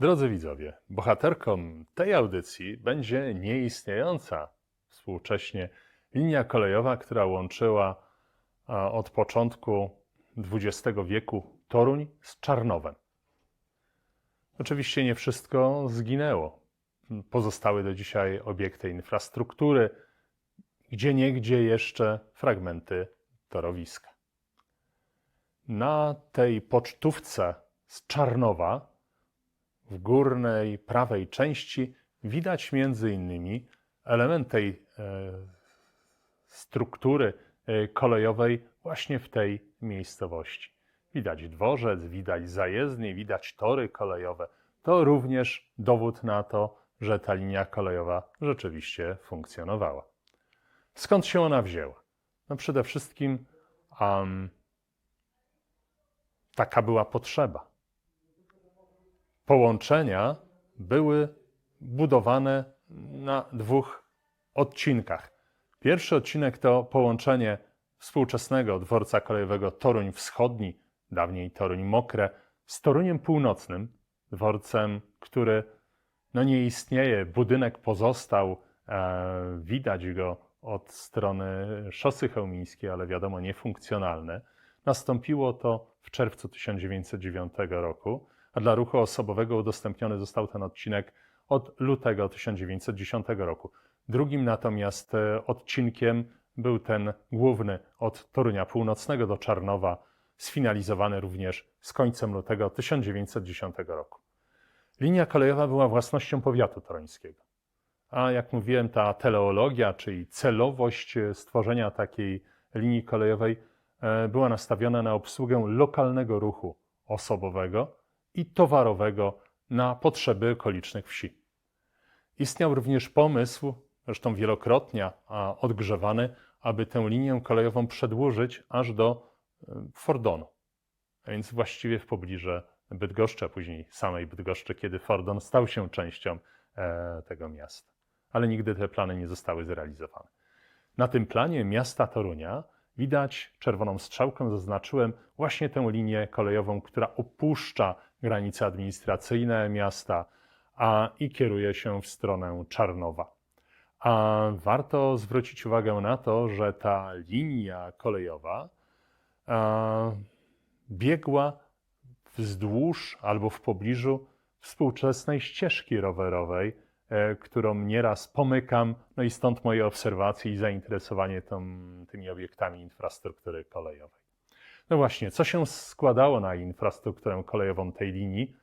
Drodzy widzowie, bohaterką tej audycji będzie nieistniejąca współcześnie linia kolejowa, która łączyła od początku XX wieku Toruń z Czarnowem. Oczywiście nie wszystko zginęło. Pozostały do dzisiaj obiekty infrastruktury, gdzie niegdzie jeszcze fragmenty torowiska. Na tej pocztówce z Czarnowa w górnej prawej części widać między innymi element tej e, struktury e, kolejowej właśnie w tej miejscowości. Widać dworzec, widać zajezdnie, widać tory kolejowe. To również dowód na to, że ta linia kolejowa rzeczywiście funkcjonowała. Skąd się ona wzięła? No przede wszystkim um, taka była potrzeba. Połączenia były budowane na dwóch odcinkach. Pierwszy odcinek to połączenie współczesnego dworca kolejowego Toruń Wschodni, dawniej Toruń Mokre, z Toruniem Północnym, dworcem, który no nie istnieje. Budynek pozostał, e, widać go od strony szosy chełmińskiej, ale wiadomo, niefunkcjonalne. Nastąpiło to w czerwcu 1909 roku, a dla ruchu osobowego udostępniony został ten odcinek od lutego 1910 roku. Drugim natomiast e, odcinkiem był ten główny od Torunia Północnego do Czarnowa, sfinalizowany również z końcem lutego 1910 roku. Linia kolejowa była własnością powiatu toruńskiego. A jak mówiłem, ta teleologia, czyli celowość stworzenia takiej linii kolejowej e, była nastawiona na obsługę lokalnego ruchu osobowego i towarowego na potrzeby okolicznych wsi. Istniał również pomysł, zresztą wielokrotnie odgrzewany, aby tę linię kolejową przedłużyć aż do e, Fordonu, a więc właściwie w pobliże Bydgoszczy, a później samej Bydgoszczy, kiedy Fordon stał się częścią e, tego miasta. Ale nigdy te plany nie zostały zrealizowane. Na tym planie miasta Torunia widać czerwoną strzałką, zaznaczyłem właśnie tę linię kolejową, która opuszcza granice administracyjne miasta a, i kieruje się w stronę Czarnowa. A warto zwrócić uwagę na to, że ta linia kolejowa a, biegła wzdłuż albo w pobliżu współczesnej ścieżki rowerowej, e, którą nieraz pomykam, no i stąd moje obserwacje i zainteresowanie tym, tymi obiektami infrastruktury kolejowej. No właśnie, co się składało na infrastrukturę kolejową tej linii?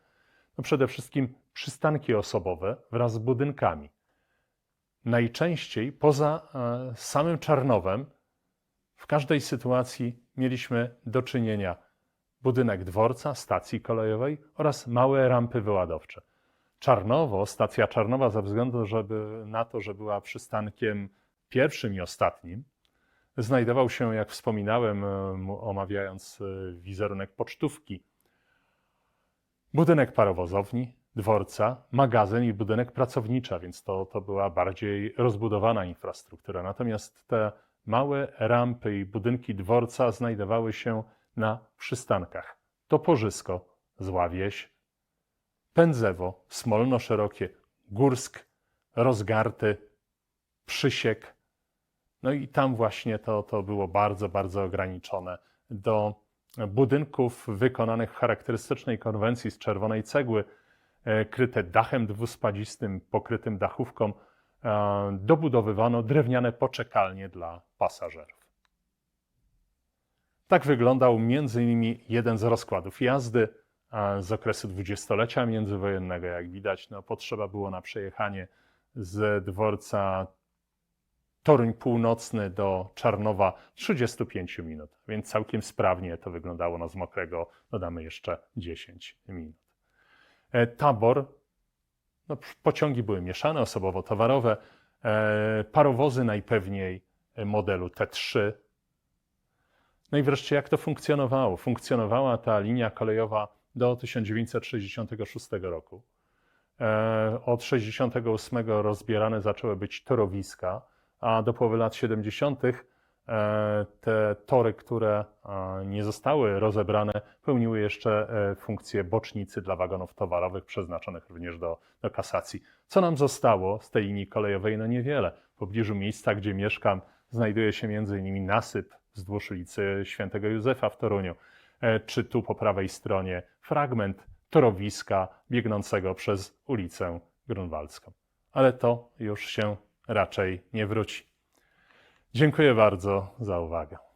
No przede wszystkim przystanki osobowe wraz z budynkami. Najczęściej poza e, samym Czarnowem w każdej sytuacji mieliśmy do czynienia budynek dworca, stacji kolejowej oraz małe rampy wyładowcze. Czarnowo, stacja Czarnowa, ze względu żeby, na to, że była przystankiem pierwszym i ostatnim, znajdował się, jak wspominałem, e, omawiając e, wizerunek pocztówki, budynek parowozowni, dworca, magazyn i budynek pracowniczy, a więc to, to była bardziej rozbudowana infrastruktura. Natomiast te małe rampy i budynki dworca znajdowały się na przystankach. Toporzysko, Zławieś, Pędzewo, Smolno Szerokie, Górsk, Rozgarty, Przysiek. No i tam właśnie to, to było bardzo, bardzo ograniczone do budynków wykonanych w charakterystycznej konwencji z czerwonej cegły, e, kryte dachem dwuspadzistym, pokrytym dachówką, e, dobudowywano drewniane poczekalnie dla pasażerów. Tak wyglądał m.in. jeden z rozkładów jazdy z okresu dwudziestolecia międzywojennego. Jak widać, no, potrzeba było na przejechanie z dworca Toruń Północny do Czarnowa 35 minut, więc całkiem sprawnie to wyglądało. No z mokrego dodamy jeszcze 10 minut. E, tabor, no, pociągi były mieszane, osobowo-towarowe, e, parowozy najpewniej modelu T3 no i wreszcie jak to funkcjonowało? Funkcjonowała ta linia kolejowa do 1966 roku. E, od 1968 rozbierane zaczęły być torowiska, a do połowy lat 70. e, te tory, które e, nie zostały rozebrane, pełniły jeszcze e, funkcję bocznicy dla wagonów towarowych, przeznaczonych również do, do kasacji. Co nam zostało z tej linii kolejowej? No niewiele. W pobliżu miejsca, gdzie mieszkam, znajduje się m.in. nasyp wzdłuż ulicy Świętego Józefa w Toruniu, czy tu po prawej stronie fragment torowiska biegnącego przez ulicę Grunwaldzką. Ale to już się raczej nie wróci. Dziękuję bardzo za uwagę.